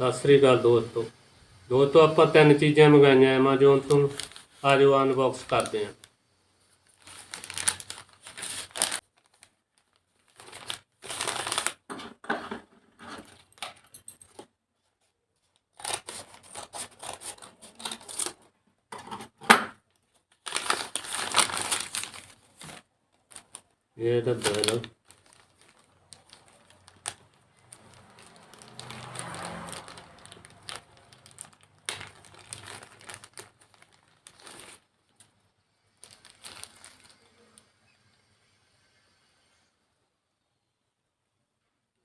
ਸਤਿ ਸ੍ਰੀ ਅਕਾਲ ਦੋਸਤੋ। ਦੋਸਤੋ, ਆਪਾਂ ਤਿੰਨ ਚੀਜ਼ਾਂ ਮੰਗਾਈਆਂ Amazon ਤੋਂ। ਆਜੋ ਅਨਬਾਕਸ ਕਰਦੇ ਹਾਂ। ਇਹ ਤਾਂ ਬੈਲ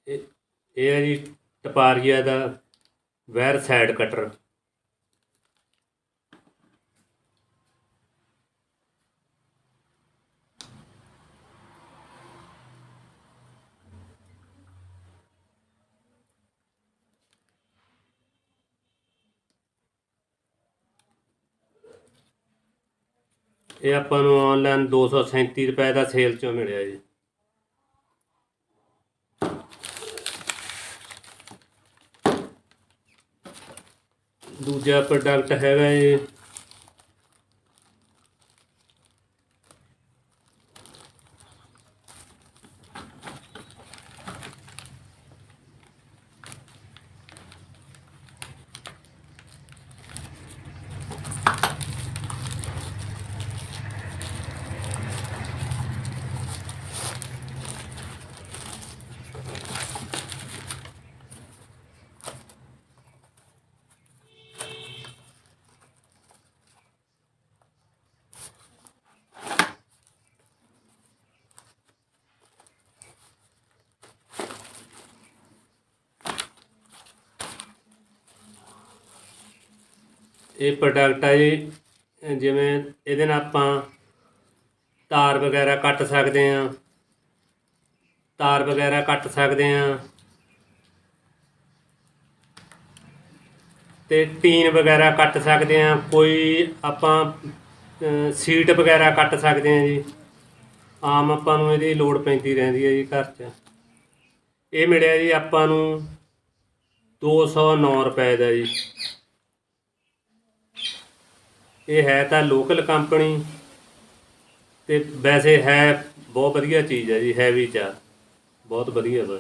ਇਹ ਇਹ ਹੈ ਜੀ ਟਪਾਰੀਆ ਦਾ ਵੈਰ ਸਾਈਡ ਕਟਰ। ਇਹ ਆਪਾਂ ਨੂੰ ਆਨਲਾਈਨ 237 ਰੁਪਏ ਦਾ ਸੇਲ ਚੋਂ ਮਿਲਿਆ ਜੀ। ਦੂਜਾ ਪ੍ਰੋਡਕਟ ਹੈਗਾ ਏ ਇਹ ਪ੍ਰੋਡਕਟ ਆ ਜੀ, ਜਿਵੇਂ ਇਹਦੇ ਨਾਲ ਆਪਾਂ ਤਾਰ ਵਗੈਰਾ ਕੱਟ ਸਕਦੇ ਹਾਂ। ਤਾਰ ਵਗੈਰਾ ਕੱਟ ਸਕਦੇ ਹਾਂ। ਤੇ ਟੀਨ ਵਗੈਰਾ ਕੱਟ ਸਕਦੇ ਹਾਂ। ਕੋਈ ਆਪਾਂ ਸੀਟ ਵਗੈਰਾ ਕੱਟ ਸਕਦੇ ਹਾਂ ਜੀ। ਆਮ ਆਪਾਂ ਨੂੰ ਇਹਦੀ ਲੋੜ ਪੈਂਦੀ ਰਹਿੰਦੀ ਹੈ ਜੀ ਘਰ 'ਚ। ਇਹ ਮਿਲਿਆ ਜੀ ਆਪਾਂ ਨੂੰ 209 ਰੁਪਏ ਦਾ ਜੀ। ਇਹ ਹੈ ਤਾਂ ਲੋਕਲ ਕੰਪਨੀ ਤੇ ਵੈਸੇ ਹੈ ਬਹੁਤ ਵਧੀਆ ਚੀਜ਼ ਹੈ ਜੀ ਹੈਵੀ ਚ ਆ। ਬਹੁਤ ਵਧੀਆ ਵਾ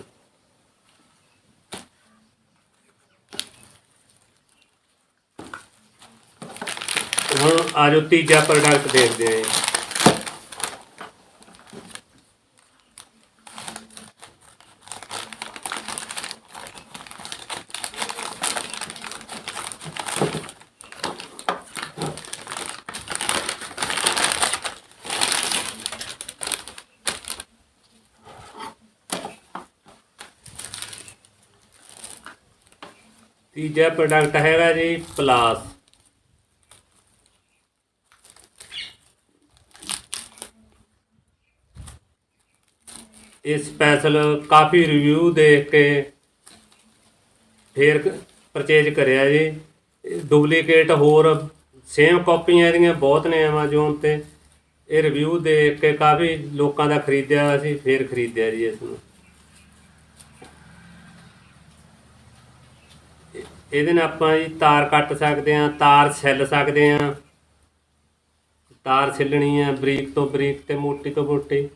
ਹੁਣ ਆਜੋ ਤੀਜਾ ਪ੍ਰੋਡਕਟ ਦੇਖਦੇ ਹਾਂ ਤੀਜਾ ਪ੍ਰੋਡਕਟ ਹੈਗਾ ਜੀ ਪਲਾਸ। ਇਹ ਸਪੈਸ਼ਲ ਕਾਫੀ ਰਿਵਿਊ ਦੇਖ ਕੇ ਫੇਰ ਪਰਚੇਜ ਕਰਿਆ ਜੀ। ਡੁਪਲੀਕੇਟ ਹੋਰ ਸੇਮ ਕਾਪੀਆਂ ਇਹਦੀਆਂ ਬਹੁਤ ਨੇ Amazon ਤੇ। ਇਹ ਰਿਵਿਊ ਦੇਖ ਕੇ ਕਾਫੀ ਲੋਕਾਂ ਦਾ ਖਰੀਦਿਆ ਅਸੀਂ ਫੇਰ ਖਰੀਦਿਆ ਜੀ ਇਸ ਨੂੰ। ਇਹਦੇ ਨਾਲ ਆਪਾਂ ਜੀ ਤਾਰ ਕੱਟ ਸਕਦੇ ਹਾਂ, ਤਾਰ ਛਿੱਲ ਸਕਦੇ ਹਾਂ। ਤਾਰ ਛਿੱਲਣੀ ਹੈ ਬਰੀਕ ਤੋਂ ਬਰੀਕ ਤੇ ਮੋਟੀ ਤੋਂ ਮੋਟੀ।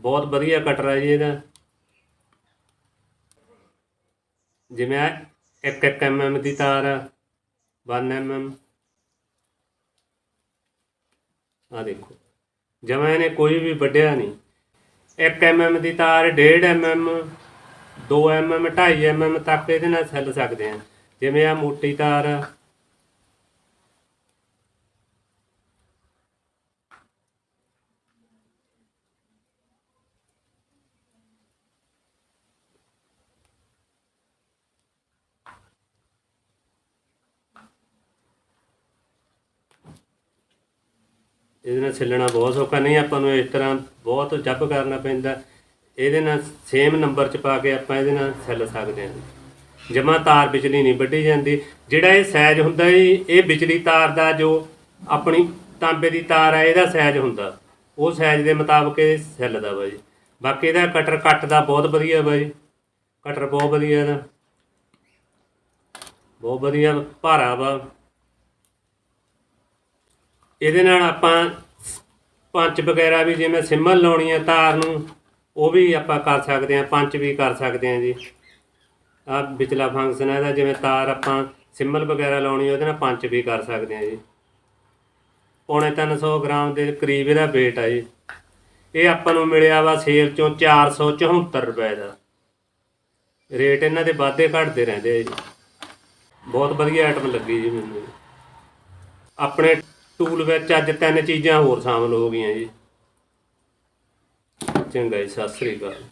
ਬਹੁਤ ਵਧੀਆ ਕਟਰ ਜੀ ਇਹਦਾ। ਜਿਵੇਂ ਆਹ ਇੱਕ ਇੱਕ mm ਦੀ ਤਾਰ ਆ 1 mm ਆ ਦੇਖੋ, ਜਮਾਂ ਇਹਨੇ ਕੋਈ ਵੀ ਵੱਢਿਆ ਨਹੀਂ। 1 mm ਦੀ ਤਾਰ 1.5 mm 2 mm 2.5 mm ਤੱਕ ਇਹਦੇ ਨਾਲ ਛਿੱਲ ਸਕਦੇ ਆ। ਜਿਵੇਂ ਆ ਮੋਟੀ ਤਾਰ। ਇਹਦੇ ਨਾਲ ਛਿੱਲਣਾ ਬਹੁਤ ਸੌਖਾ, ਨਹੀਂ ਆਪਾਂ ਨੂੰ ਇਸ ਤਰ੍ਹਾਂ ਬਹੁਤ ਜੱਪ ਕਰਨਾ ਪੈਂਦਾ। ਇਹਦੇ ਨਾਲ ਸੇਮ ਨੰਬਰ ਚ ਪਾ ਕੇ ਆਪਾਂ ਇਹਦੇ ਨਾਲ ਸੈੱਲ ਸਕਦੇ ਹਾਂ। ਜਮਾ ਤਾਰ ਬਿਜਲੀ ਨਹੀਂ ਵੱਢੀ ਜਾਂਦੀ। ਜਿਹੜਾ ਇਹ ਸਾਈਜ਼ ਹੁੰਦਾ ਜੀ, ਇਹ ਬਿਜਲੀ ਤਾਰ ਦਾ ਜੋ ਆਪਣੀ ਤਾਂਬੇ ਦੀ ਤਾਰ ਹੈ ਇਹਦਾ ਸਾਈਜ਼ ਹੁੰਦਾ। ਉਹ ਸਾਈਜ਼ ਦੇ ਮੁਤਾਬਕ ਇਹ ਛਿੱਲਦਾ ਵਾ ਜੀ। ਬਾਕੀ ਇਹਦਾ ਕਟਰ ਕੱਟ ਦਾ ਬਹੁਤ ਵਧੀਆ ਵਾ ਜੀ। ਕਟਰ ਬਹੁਤ ਵਧੀਆ ਇਹਦਾ। ਬਹੁਤ ਵਧੀਆ ਭਾਰਾ ਵਾ। ਇਹਦੇ ਨਾਲ ਆਪਾਂ ਪੰਚ ਵਗੈਰਾ ਵੀ ਜਿਵੇਂ ਸਿੰਮਲ ਲਾਉਣੀ ਹੈ ਤਾਰ ਨੂੰ ਉਹ ਵੀ ਆਪਾਂ ਕਰ ਸਕਦੇ ਹਾਂ ਪੰਚ ਵੀ ਕਰ ਸਕਦੇ ਹਾਂ ਜੀ। ਆ ਵਿਚਲਾ ਫੰਕਸ਼ਨ ਹੈ ਇਹਦਾ, ਜਿਵੇਂ ਤਾਰ ਆਪਾਂ ਸਿੰਮਲ ਵਗੈਰਾ ਲਾਉਣੀ, ਉਹਦੇ ਨਾਲ ਪੰਚ ਵੀ ਕਰ ਸਕਦੇ ਹਾਂ ਜੀ। ਪੌਣੇ 300 ਗ੍ਰਾਮ ਦੇ ਕਰੀਬ ਇਹਦਾ weight ਆ ਜੀ। ਇਹ ਆਪਾਂ ਨੂੰ ਮਿਲਿਆ ਵਾ ਸੇਲ ਚੋਂ 474 ਰੁਪਏ ਦਾ। ਰੇਟ ਇਹਨਾਂ ਦੇ ਵਾਧੇ ਘਟਦੇ ਰਹਿੰਦੇ ਆ ਜੀ। ਬਹੁਤ ਵਧੀਆ ਆਈਟਮ ਲੱਗੀ ਜੀ ਮੈਨੂੰ। ਆਪਣੇ ਟੂਲ ਵਿੱਚ ਅੱਜ ਤਿੰਨ ਚੀਜ਼ਾਂ ਹੋਰ ਸ਼ਾਮਲ ਹੋ ਗਈਆਂ ਜੀ। ਚੰਗਾ ਜੀ ਸਤਿ ਸ੍ਰੀ ਅਕਾਲ।